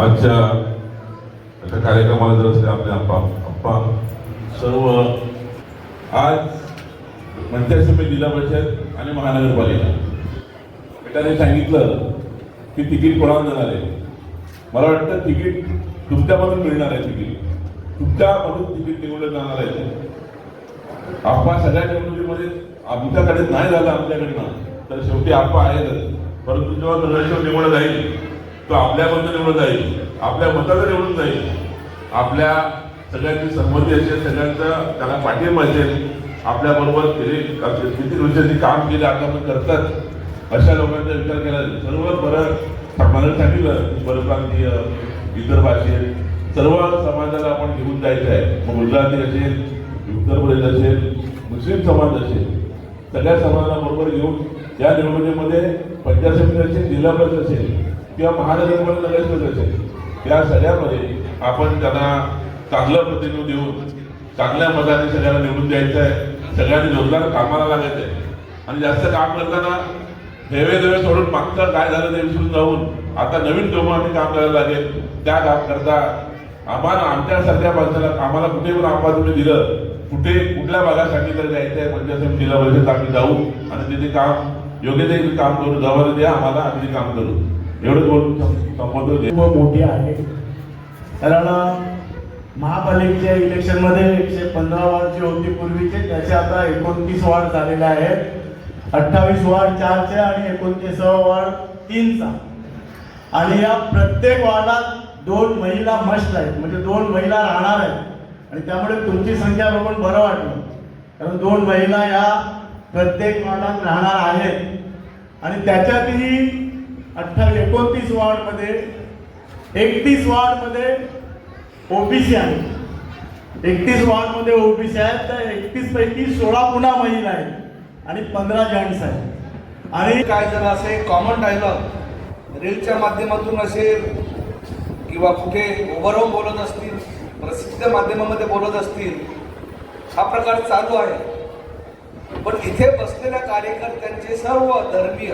आजच्या एका कार्यक्रमाला जर असले आपले आप्पा आप्पा सर्व आज पंचायत समिती जिल्हा परिषद आणि महानगरपालिका. बेटाने सांगितलं की तिकीट कोणाला देणार आहे? मला वाटतं तिकीट तुमच्यामधून मिळणार आहे तिकीट. तुमच्यामधून तिकीट निवडलं जाणार आहे आप्पा सगळ्या निवडणुकीमध्ये आमच्याकडे नाही झालं आमच्याकडनं. तर शेवटी आप्पा आहेतच. परंतु जेव्हा नगरसेवक निवडला जाईल तो आपल्याबद्दल निवडून जाईल. आपल्या मताचं निवडून जाईल. आपल्या सगळ्यांची संमती असेल सगळ्यांचा त्याला पाठिंबा असेल आपल्या बरोबर किती वर्षांनी काम केले आता पण करतात. अशा लोकांचा विचार केला सर्व बरं मला सांगितलं परप्रांतीय इतर भाषेत सर्व समाजाला आपण घेऊन जायचं आहे. मग गुजराती असेल उत्तर प्रदेश असेल मुस्लिम समाज असेल सगळ्या समाजाला बरोबर घेऊन या निवडणुकीमध्ये पंचायत समिती असेल जिल्हा परिषद असेल किंवा महानगरपालिका नगरसेवक असेल या सगळ्यामध्ये आपण त्यांना चांगलं प्रतिनिधित्व देऊन चांगल्या मताने सगळ्यांना निवडून द्यायचं आहे. सगळ्यांनी जोरदार कामाला लागायचं आहे. आणि जास्त काम करताना हेवे देवे सोडून मागचं काय झालं ते विसरून जाऊन आता नवीन आम्ही काम करायला लागेल. त्या काम करता आम्हाला आमच्यासारख्या माणसाला आम्हाला कुठे पण आम्हाला तुम्ही दिलं. कुठे कुठल्या भागात सांगितलं जायचं आहे म्हणजे पंचायत समिती जिल्हा परिषद आम्ही जाऊ आणि तिथे काम योग्य ते काम करू जबाबदारी द्या आम्हाला आम्ही काम करू. एवढंच बोलून सं- संबोधन खूप मोठी आहे. कारण महापालिकेच्या इलेक्शनमध्ये एकशे पंधरा वार्डची होती पूर्वीचे त्याचे आता एकोणतीस वार्ड झालेले आहेत. अठ्ठावीस वार्ड चारचे आणि एकोणतीसावा वार्ड तीनचा. आणि या प्रत्येक वार्डात दोन महिला मस्ट आहेत म्हणजे दोन महिला राहणार आहेत. आणि त्यामुळे तुमची संख्या बघून बरं वाटलं. कारण दोन महिला या प्रत्येक वॉर्डात राहणार आहेत. आणि त्याच्यातही अठ्ठावीस एकोणतीस वॉर्डमध्ये एकतीस वॉर्डमध्ये ओबीसी आहेत एकतीस वॉर्डमध्ये ओबीसी आहेत तर एकतीसपैकी सोळा पुन्हा महिला आहेत आणि पंधरा जेंट्स आहेत. आणि काय झालं असे कॉमन डायलॉग रीलच्या माध्यमातून असे किंवा कुठे ओव्हरऑल बोलत असतील प्रसिद्ध माध्यमामध्ये बोलत असतील हा प्रकार चालू आहे. पण इथे बसलेल्या कार्यकर्त्यांचे सर्व धर्मीय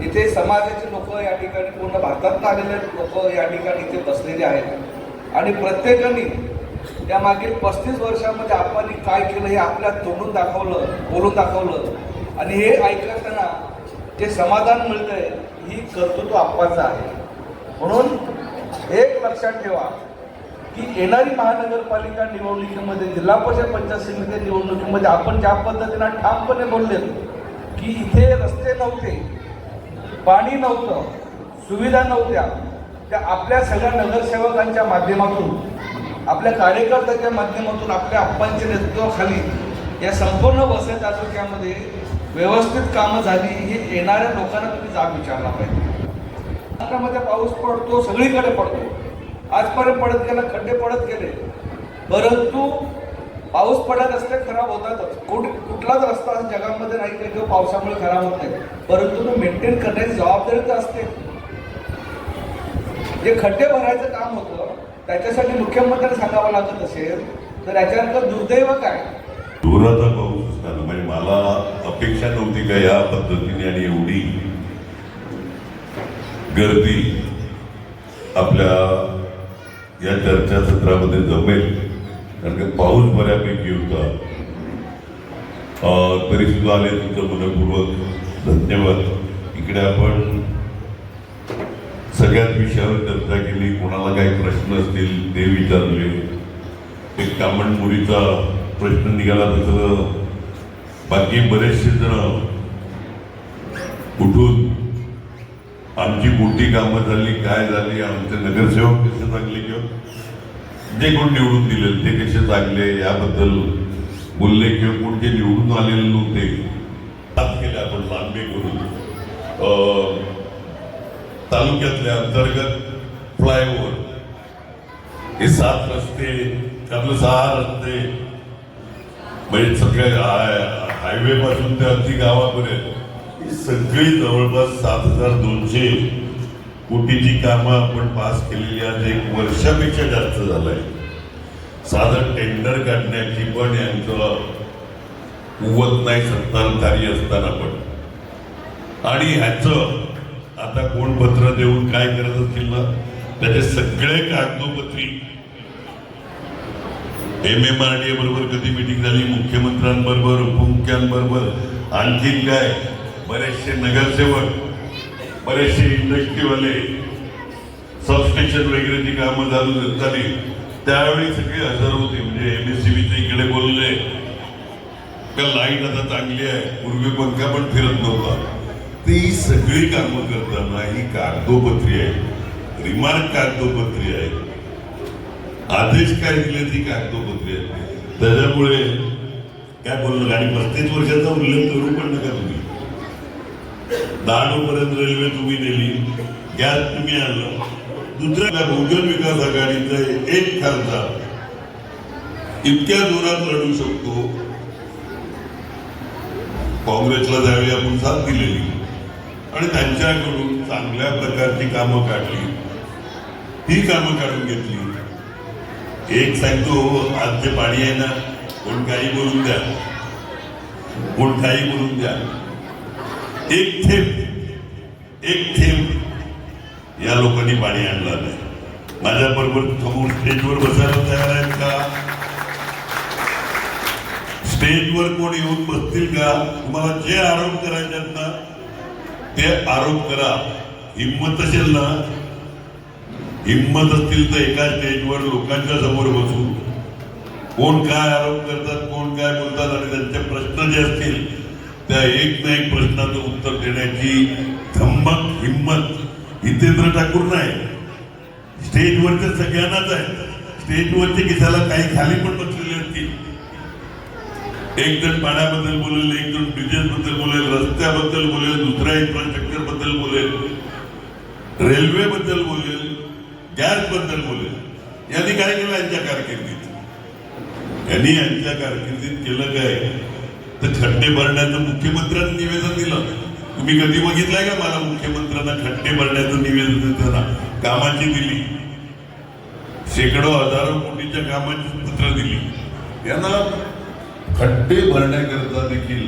इथे समाजाचे लोक या ठिकाणी पूर्ण भारतात आलेले लोक या ठिकाणी इथे बसलेले आहेत. आणि प्रत्येकाने या मागील पस्तीस वर्षामध्ये आपण काय केलं हे आपल्या तोंडून दाखवलं बोलून दाखवलं. आणि हे ऐकताना जे समाधान मिळतंय ही कर्तृत्व आप्पाचं आहे. म्हणून एक लक्षात ठेवा. की येणारी महानगरपालिका निवडणुकीमध्ये जिल्हा परिषद पंचायत समिती निवडणुकीमध्ये आपण ज्या पद्धतीनं ठामपणे बोलले की इथे रस्ते नव्हते पाणी नव्हतं सुविधा नव्हत्या त्या आपल्या सगळ्या नगरसेवकांच्या माध्यमातून आपल्या कार्यकर्त्याच्या माध्यमातून आपल्या आप्पांच्या नेतृत्वाखाली या संपूर्ण वसई तालुक्यामध्ये व्यवस्थित कामं झाली हे येणाऱ्या लोकांना तुम्ही जाब विचारला पाहिजे. महाराष्ट्रामध्ये पाऊस पडतो सगळीकडे पडतो. आजपर्यंत पडत गेला खड्डे पडत गेले. परंतु पाऊस पडत असले खराब होतातच. कुठ कुठलाच रस्ता जगामध्ये नाही की किंवा पावसामुळे खराब होत नाही. परंतु तो मेंटेन करण्याची जबाबदारी तर असते. जे खड्डे भरायचं काम होतं त्याच्यासाठी मुख्यमंत्र्यांना सांगावं लागत असेल तर याच्यानंतर दुर्दैव काय? जोराचा पाऊस झाला. म्हणजे मला अपेक्षा नव्हती का या पद्धतीने आणि एवढी गर्दी आपल्या या चर्चासत्रामध्ये जमेल. कारण का पाऊस बऱ्यापैकी होता. तरी सुद्धा आले तुमचं मनपूर्वक धन्यवाद. इकडे आपण सगळ्याच विषयावर चर्चा केली. कोणाला काही प्रश्न असतील ते विचारले. एक कामणपुरीचा प्रश्न निघाला तसं. बाकी बरेचसे जण उठून आमची मोठी कामं झाली काय झाली आमचे नगरसेवक कसे चांगले किंवा? जे कोण निवडून दिले ते कसे चांगले याबद्दल बोलले किंवा कोण जे निवडून आलेले नव्हते आज केले आपण लांबे करून. अं, तालुक्यातल्या अंतर्गत फ्लायओव्हर हे सात रस्ते त्यातले सहा रस्ते म्हणजे सगळ्या हायवे पासून ते अगदी गावापर्यंत. ही सगळी जवळपास सात हजार दोनशे कोटीची कामं आपण पास केलेली आज एक वर्षापेक्षा जास्त झालंय. साधं टेंडर काढण्याची पण यांचं कुवत नाही सत्ताधारी असताना पण. आणि ह्याचं आता कोण पत्र देऊन काय करत असतील ना त्याचे सगळे कागदोपत्री. एम एम आर डी बरोबर कधी मिटिंग झाली? मुख्यमंत्र्यांबरोबर उपमुख्यांबरोबर आणखीन काय? बरेचसे नगरसेवक बरेचसे इंडस्ट्रीवाले सबस्टेशन वगैरेची कामं झाली झाली त्यावेळी सगळे हजर होते. म्हणजे एम एस सी इकडे बोलले का लाइट आता चांगली आहे पूर्वी पंखा पण फिरत नव्हता. ती सगळी कामं करताना ही कागदोपत्री आहे. रिमार्क कागदोपत्री आहे. आदेश काय दिले ती कागदोपत्री आहे त्याच्यामुळे काय बोललं आणि पस्तीस वर्षाचा उल्लेख करू पण नका पर्यंत रेल्वे तुम्ही नेली गॅस तुम्ही आणलं. दुसऱ्या बहुजन विकास आघाडीचा एक खासदार. इतक्या जोरात लढू शकतो. काँग्रेसला त्यावेळी आपण साथ दिलेली. आणि त्यांच्याकडून चांगल्या प्रकारची कामं काढली. ही कामं काढून घेतली. एक सांगतो आज जे पाणी आहे ना कोण काही बोलून द्या. कोण काही बोलून द्या. एक थेंब एक थेंब. या लोकांनी पाणी आणलं नाही माझ्या बरोबर समोर स्टेजवर बसायला तयार आहेत का? स्टेजवर कोण येऊन बसतील का? तुम्हाला जे आरोप करायचे आहेत ना ते आरोप करा. हिंमत असेल ना हिंमत असतील तर एका स्टेजवर लोकांच्या समोर बसून कोण काय आरोप करतात कोण काय बोलतात आणि त्यांचे प्रश्न जे असतील त्या एक ना एक प्रश्नाचं उत्तर देण्याची धम्मक हिंमत हितेंद्र ठाकूर नाही. स्टेजवरच्या सगळ्यांनाच आहे स्टेजवरचे किसाला काही खाली पण बसलेले असतील. एक जण पाण्याबद्दल बोलेल एक जण डिझेल बद्दल बोलेल रस्त्याबद्दल बोलेल दुसऱ्या इन्फ्रास्ट्रक्चरबद्दल बोलेल रेल्वे बद्दल बोलेल गॅसबद्दल बोलेल. यांनी काय केलं यांच्या कारकिर्दीत? यांनी यांच्या कारकिर्दीत केलं काय? तर खड्डे भरण्याचं मुख्यमंत्र्यांनी निवेदन दिलं. तुम्ही कधी बघितलंय का मला मुख्यमंत्र्यांना खड्डे भरण्याचं निवेदन देताना? कामाची दिली शेकडो हजारो कोटीच्या कामाची पत्र दिली. यांना खड्डे भरण्याकरता देखील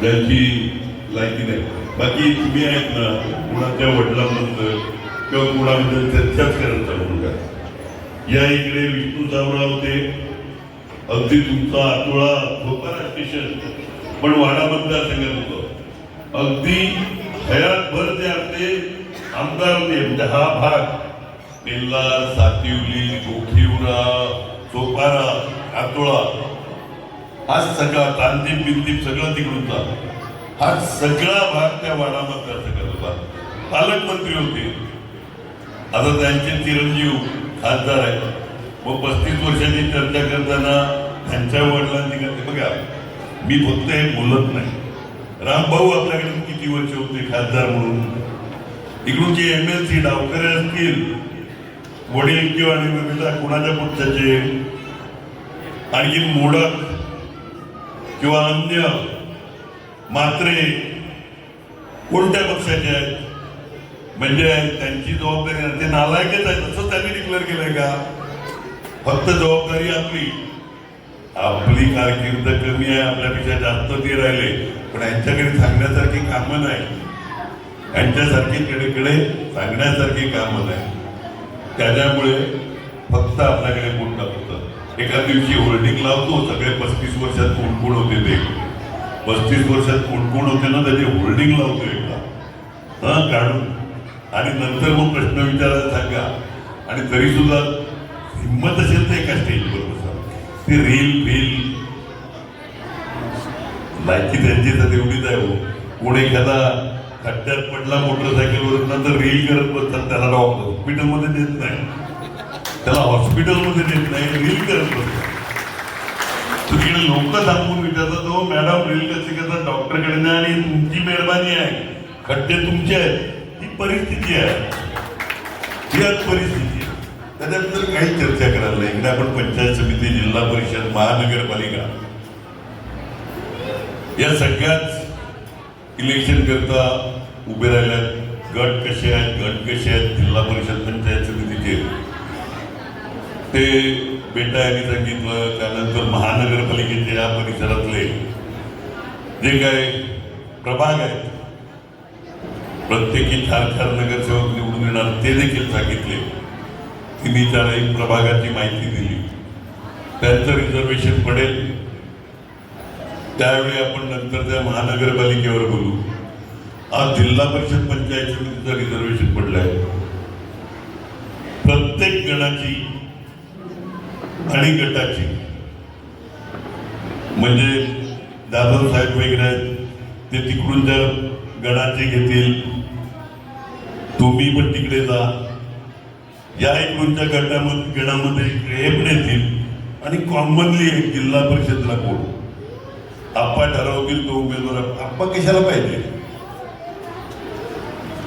त्यांची लायकी नाही. बाकी तुम्ही आहेत ना कुणाच्या वडिलांबद्दल किंवा कुणाबद्दल चर्चाच करत जाऊ या इकडे विष्णू चावडा होते. अगदी तुमचा आतोळा धोका स्टेशन पण वाडा मतदारसंघात होतं. अगदी हयातभर ते आपले आमदार होते. म्हणजे हा भाग पेल्ला सातिवली गोखिवरा चोपारा आतोळा हा सगळा तांदीप बिंदीप सगळं तिकडूनचा हा सगळा भाग त्या वाडा मतदारसंघात होता. पालकमंत्री होते. आता त्यांचे चिरंजीव खासदार आहेत. मग पस्तीस वर्षांची चर्चा करताना त्यांच्या वडिलांनी करते. बघा मी फक्त हे बोलत नाही. रामभाऊ आपल्याकडे किती वर्ष होते खासदार म्हणून? इकडूनचे एम एल सी डावकरे असतील वडील किंवा निवडणुकीला विविध कुणाच्या पक्षाचे? आणखी मोडक किंवा अन्य मात्रे कोणत्या पक्षाचे आहेत? म्हणजे त्यांची जबाबदारी ते नालायकच आहे तसं त्यांनी डिक्लेअर केलंय का? फक्त जबाबदारी आपली. आपली कारकीर्द कमी आहे आपल्यापेक्षा जास्त ते राहिले. पण यांच्याकडे सांगण्यासारखी कामं नाही. यांच्यासारखी सांगण्यासारखी कामं नाही. त्याच्यामुळे फक्त आपल्याकडे कोण टाकतं एका दिवशी होल्डिंग लावतो सगळे पस्तीस वर्षात कोण कोण होते ते. पस्तीस वर्षात कोण कोण होते ना त्याचे होल्डिंग लावतो एकदा. हां काढून आणि नंतर मग प्रश्न विचारायला सांगा. आणि तरी सुद्धा हिंमत असेल तर एका स्टेजवर ते रील बिल लायकी त्यांची तर तेवढीच आहे हो. कोण एखादा खड्ड्यात पडला मोटरसायकलवर नंतर रील करत बसतात त्याला हॉस्पिटलमध्ये देत नाही. त्याला हॉस्पिटलमध्ये देत नाही रील करत बसतात. तिकडे लोक थांबून विचारतात हो मॅडम रील कसे करतात? डॉक्टरकडे नाही आणि तुमची मेहरबानी आहे. खड्डे तुमचे आहेत. ही परिस्थिती आहे. ही आज परिस्थिती त्याच्याबद्दल काही चर्चा करायला नाही. इकडे आपण पंचायत समिती जिल्हा परिषद महानगरपालिका. या सगळ्याच इलेक्शन करता उभे राहिल्यात. गट कसे आहेत? गट कसे आहेत? जिल्हा परिषद पंचायत समितीचे. ते बेटा यांनी सांगितलं. त्यानंतर महानगरपालिकेचे या परिसरातले. जे काय प्रभाग आहेत प्रत्येकी चार चार नगरसेवक निवडून निवडून येणार ते देखील सांगितले. तिन्ही चार एक प्रभागाची माहिती दिली. त्यांचं रिझर्वेशन पडेल. त्यावेळी आपण नंतर त्या महानगरपालिकेवर बोलू. आज जिल्हा परिषद पंचायत समितीचं रिझर्वेशन आहे प्रत्येक गणाची आणि गटाची. म्हणजे जाधव साहेब वगैरे आहेत ते तिकडून जर गणाचे घेतील तुम्ही पण तिकडे जा. या एकूणच्या गटामध्ये गणामध्ये हे येतील आणि कॉमनली एक जिल्हा परिषदला कोण? आप्पा ठरवतील तो उमेदवार आप्पा कशाला पाहिजे?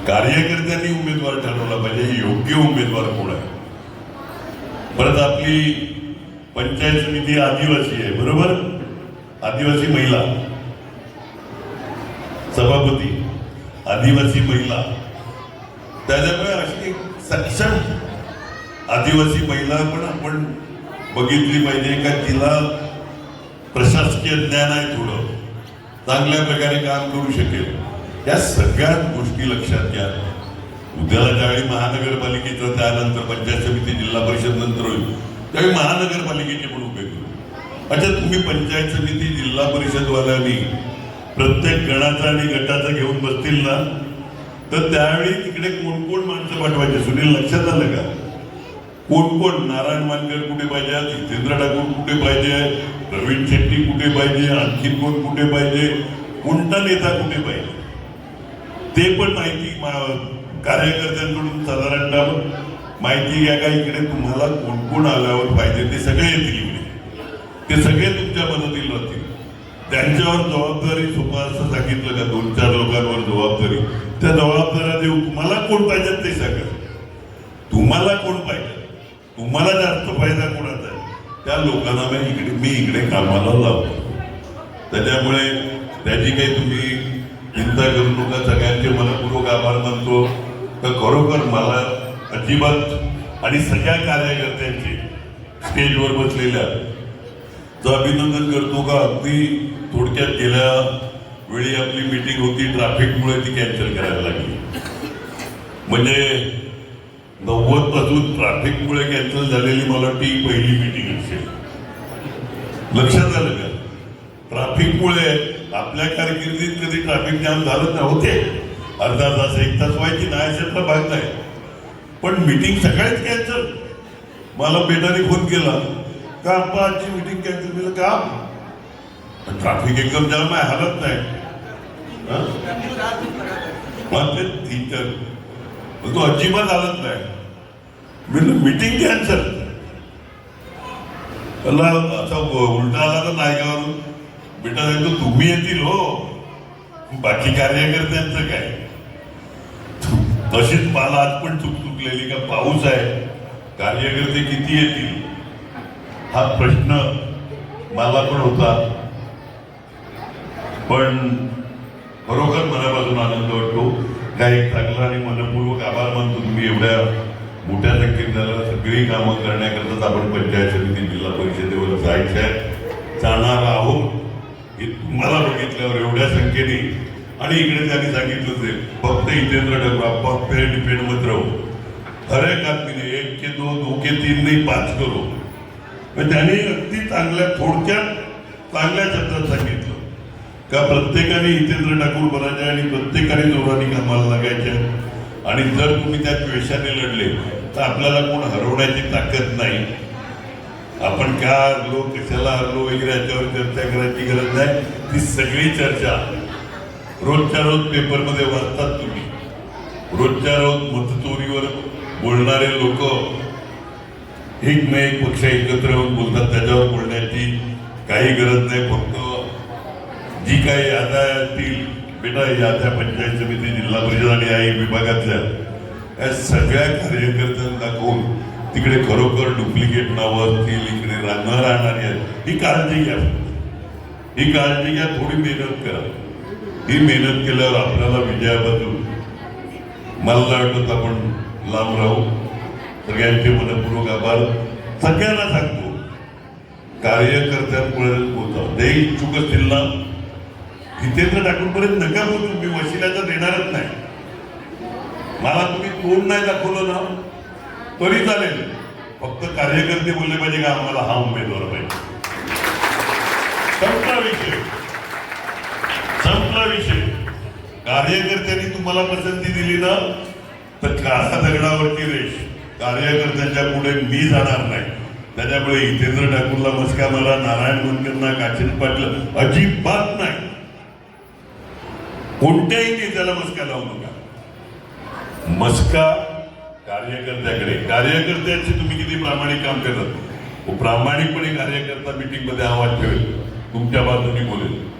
कार्यकर्त्यांनी उमेदवार ठरवला पाहिजे योग्य उमेदवार कोण आहे? परत आपली पंचायत समिती आदिवासी आहे बरोबर? आदिवासी महिला. सभापती आदिवासी महिला. त्याच्यामुळे अशी सक्षम आदिवासी महिला पण आपण बघितली पाहिजे का तिला प्रशासकीय ज्ञान आहे थोडं. चांगल्या प्रकारे काम करू शकेल. या सगळ्याच गोष्टी लक्षात घ्या. उद्याला ज्यावेळी महानगरपालिकेचं त्यानंतर पंचायत समिती जिल्हा परिषद नंतर होईल त्यावेळी महानगरपालिकेचे पण उभे करू. अच्छा तुम्ही पंचायत समिती जिल्हा परिषदवाल्यांनी प्रत्येक गणाचा आणि गटाचा घेऊन बसतील ना? तर त्यावेळी तिकडे कोण कोण माणसं पाठवायचे? सुनील लक्षात आलं का? कोण कोण? नारायण मानकर कुठे पाहिजे? जितेंद्र ठाकूर कुठे पाहिजे? प्रवीण शेट्टी कुठे पाहिजे? आणखीन कोण कुठे पाहिजे? कोणता नेता कुठे पाहिजे? ते पण माहिती कार्यकर्त्यांकडून साधारणतः माहिती या का इकडे? तुम्हाला कोण कोण आल्यावर पाहिजे? ते सगळे येतील इकडे. ते सगळे तुमच्या मदतीला राहतील. त्यांच्यावर जबाबदारी सोपा असं सांगितलं का? दोन चार लोकांवर जबाबदारी. त्या जबाबदाऱ्या देऊ तुम्हाला कोण पाहिजे ते सांगा. तुम्हाला कोण पाहिजे? तुम्हाला जास्त फायदा कोणाचा त्या लोकांना मी इकडे मी इकडे कामाला लावतो. त्याच्यामुळे त्याची काही तुम्ही चिंता करू नका. सगळ्यांचे मनपूर्वक आभार मानतो. तर खरोखर मला अजिबात आणि सगळ्या कार्यकर्त्यांचे स्टेजवर बसलेल्या जो अभिनंदन करतो का अगदी थोडक्यात गेल्या वेळी आपली मीटिंग होती ट्रॅफिकमुळे ती कॅन्सल करायला लागली. म्हणजे नव्वदपासून ट्रॅफिकमुळे कॅन्सल झालेली मला ती पहिली मीटिंग असेल. लक्षात आलं का? ट्रॅफिकमुळे आपल्या कारकिर्दीत कधी ट्रॅफिक जाम झालं नव्हते. अर्धा तास एक तास व्हायची नाही अशातला भाग नाही. पण मीटिंग सकाळीच कॅन्सल मला बेटाने फोन केला का आप्पा आजची मीटिंग कॅन्सल केलं? का? ट्रॅफिक एकदम जाम आहे हालत नाही. तीन चार तो अजिबात हालत नाही. मी मीटिंग कॅन्सल त्याला असा उलटा आला तर नाही का बेटा सांगतो तुम्ही येतील हो. बाकी कार्यकर्त्यांचं काय? तशीच मला आज पण चुक चुकलेली का पाऊस आहे. कार्यकर्ते किती येतील? हा प्रश्न मला पण होता. पण खरोखर मनापासून आनंद वाटतो. काय एक चांगला आणि मनपूर्वक आभार मानतो तुम्ही एवढ्या मोठ्या संख्येत सगळी कामं करण्याकरताच आपण पंचायत समिती जिल्हा परिषदेवर जायचं आहे. जाणार आहोत. हे तुम्हाला बघितल्यावर एवढ्या संख्येने. आणि इकडे त्यांनी सांगितलं ते फक्त हितेंद्र डबरा आप्पा पे डिपेंड मत राहू हर एक आदमीने एक के दो दो के तीन नाही पाच करो. पण त्याने अगदी चांगल्या थोडक्यात चांगल्या शब्दात सांगितलं. का प्रत्येकाने हितेंद्र ठाकूर बनायचे आणि प्रत्येकाने जोराने कामाला लागायच्या आणि जर तुम्ही त्या द्वेषाने लढले तर आपल्याला कोण हरवण्याची ताकद नाही. आपण का हरलो कशाला हरलो वगैरे याच्यावर चर्चा करायची गरज नाही. ती सगळी चर्चा रोजच्या रोज पेपरमध्ये वाचतात तुम्ही. रोजच्या रोज मतचोरीवर बोलणारे लोक एक न एक पक्ष एकत्र येऊन बोलतात त्याच्यावर बोलण्याची काही गरज नाही. फक्त जी काही याद्या असतील बेटा याद्या पंचायत समिती जिल्हा परिषद आणि आई विभागातल्या या सगळ्या कार्यकर्त्यांना दाखवून तिकडे खरोखर डुप्लिकेट नावं असतील इकडे न राहणारी आहेत. ही काळजी घ्या. ही काळजी घ्या थोडी मेहनत करा. ही मेहनत केल्यावर आपल्याला विजयाबद्दल मला वाटत आपण लांब राहू. सगळ्यांचे मनपूर्वक आभार. सगळ्यांना सांगतो कार्यकर्त्यांमुळे होतं. ते इच्छुक असतील ना हितेंद्र ठाकूरपर्यंत नका पोहोचू मी वशिलाचा देणारच नाही. मला तुम्ही तोंड नाही दाखवलं ना तरी चालेल. फक्त कार्यकर्ते बोलले पाहिजे का आम्हाला हा उमेदवार पाहिजे? संपला विषय. संपला विषय. कार्यकर्त्यांनी तुम्हाला पसंती दिली ना तर काळा दगडावरती रेश कार्यकर्त्यांच्या पुढे मी जाणार नाही. त्याच्यामुळे हितेंद्र ठाकूरला मस्का मला नारायण मुनकरना काचिन पाटलं अजिबात नाही. कोणत्याही नेत्याला मस्का लावू नका. मस्का कार्यकर्त्याकडे. कार्यकर्त्याचे तुम्ही किती प्रामाणिक काम करतात? हो, प्रामाणिकपणे कार्यकर्ता मिटिंगमध्ये आवाज ठेवेल. तुमच्या बाजूने बोलेल.